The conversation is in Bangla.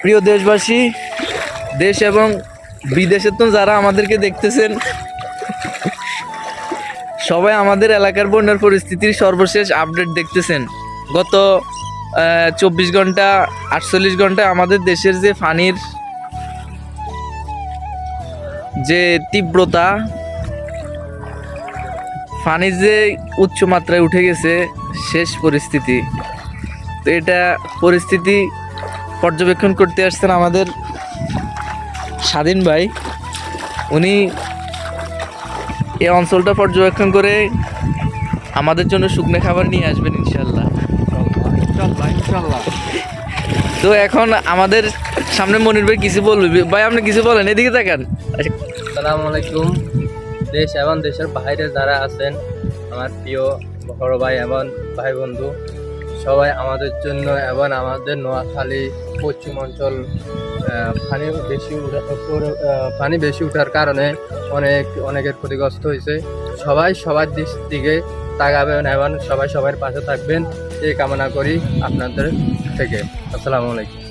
প্রিয় দেশবাসী, দেশ এবং বিদেশের তো যারা আমাদেরকে দেখতেছেন, সবাই আমাদের এলাকার বন্যার পরিস্থিতির সর্বশেষ আপডেট দেখতেছেন। গত চব্বিশ ঘণ্টা, আটচল্লিশ ঘণ্টা আমাদের দেশের যে ফানির যে তীব্রতা পানির যে উচ্চ মাত্রায় উঠে গেছে শেষ পরিস্থিতি। তো এটা পরিস্থিতি পর্যবেক্ষণ করতে আসছেন আমাদের স্বাধীন ভাই। উনি এই অঞ্চলটা পর্যবেক্ষণ করে আমাদের জন্য শুকনো খাবার নিয়ে আসবেন ইনশাল্লাহ তো এখন আমাদের সামনে মনির ভাই কিছু বলবে। ভাই, আপনি কিছু বলেন, এদিকে তাকান। আসসালামু আলাইকুম। দেশ এবং দেশের বাইরে যারা আছেন, আমার প্রিয় বড় ভাই এবং ভাই বন্ধু সবাই আমাদের জন্য এবং আমাদের নোয়াখালী পশ্চিম অঞ্চল আহ, পানি বেশি পানি বেশি উঠার কারণে অনেক অনেকের ক্ষতিগ্রস্ত হয়েছে। সবাই সবার দিক দিকে তাকাবেন এবং সবাই সবার পাশে থাকবেন। এই কামনা করি আপনাদের থেকে। আসসালামু আলাইকুম।